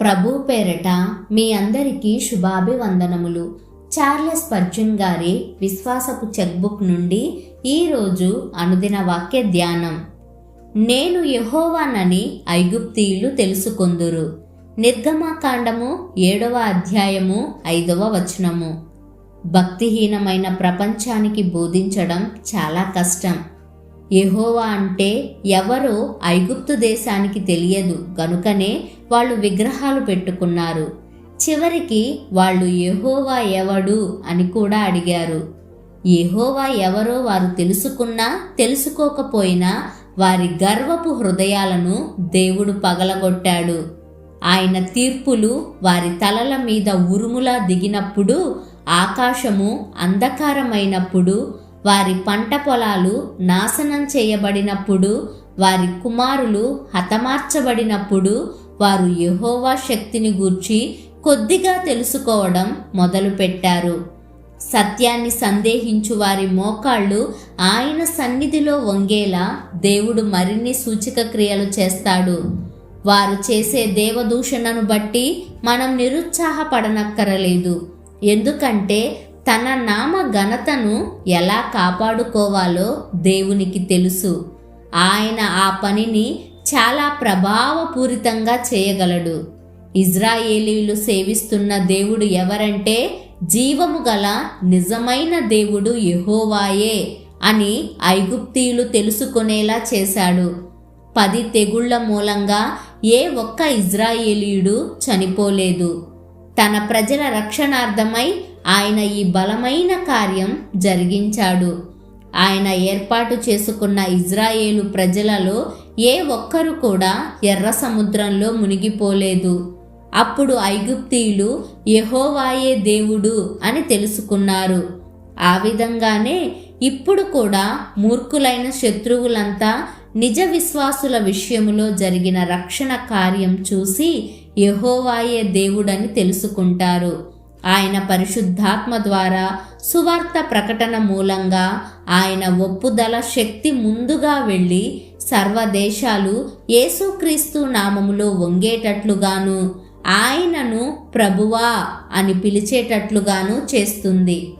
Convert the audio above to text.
ప్రభు పేరట మీ అందరికీ శుభాభివందనములు. చార్లెస్ పర్చున్ గారి విశ్వాసపు చెక్బుక్ నుండి ఈరోజు అనుదిన వాక్య ధ్యానం. నేను యహోవానని ఐగుప్తీయులు తెలుసుకొందురు. నిర్గమాకాండము ఏడవ అధ్యాయము ఐదవ వచనము. భక్తిహీనమైన ప్రపంచానికి బోధించడం చాలా కష్టం. యహోవా అంటే ఎవరో ఐగుప్తు దేశానికి తెలియదు. కనుకనే వాళ్ళు విగ్రహాలు పెట్టుకున్నారు. చివరికి వాళ్ళు యహోవా ఎవడు అని కూడా అడిగారు. యహోవా ఎవరో వారు తెలుసుకున్నా తెలుసుకోకపోయినా వారి గర్వపు హృదయాలను దేవుడు పగలగొట్టాడు. ఆయన తీర్పులు వారి తలల మీద ఉరుములా దిగినప్పుడు ఆకాశము అంధకారమైనప్పుడు వారి పంట పొలాలు నాశనం చేయబడినప్పుడు వారి కుమారులు హతమార్చబడినప్పుడు వారు యహోవా శక్తిని గూర్చి కొద్దిగా తెలుసుకోవడం మొదలుపెట్టారు. సత్యాన్ని సందేహించు వారి మోకాళ్ళు ఆయన సన్నిధిలో వంగేలా దేవుడు మరిన్ని సూచక క్రియలు చేస్తాడు. వారు చేసే దేవదూషణను బట్టి మనం నిరుత్సాహపడనక్కరలేదు. ఎందుకంటే తన నామ ఘనతను ఎలా కాపాడుకోవాలో దేవునికి తెలుసు. ఆయన ఆ పనిని చాలా ప్రభావపూరితంగా చేయగలడు. ఇజ్రాయేలీలు సేవిస్తున్న దేవుడు ఎవరంటే జీవము గల నిజమైన దేవుడు యహోవాయే అని ఐగుప్తీయులు తెలుసుకునేలా చేశాడు. పది తెగుళ్ళ మూలంగా ఏ ఒక్క ఇజ్రాయేలీయుడు చనిపోలేదు. తన ప్రజల రక్షణార్థమై ఆయన ఈ బలమైన కార్యం జరిగించాడు. ఆయన ఏర్పాటు చేసుకున్న ఇజ్రాయేలు ప్రజలలో ఏ ఒక్కరు కూడా ఎర్ర సముద్రంలో మునిగిపోలేదు. అప్పుడు ఐగుప్తీయులు యహోవాయే దేవుడు అని తెలుసుకున్నారు. ఆ విధంగానే ఇప్పుడు కూడా మూర్ఖులైన శత్రువులంతా నిజ విశ్వాసుల విషయములో జరిగిన రక్షణ కార్యం చూసి యహోవాయే దేవుడని తెలుసుకుంటారు. ఆయన పరిశుద్ధాత్మ ద్వారా సువార్త ప్రకటన మూలంగా ఆయన ఒప్పుదల శక్తి ముందుగా వెళ్ళి సర్వదేశాలు యేసుక్రీస్తు నామములో వంగేటట్లుగాను ఆయనను ప్రభువా అని పిలిచేటట్లుగాను చేస్తుంది.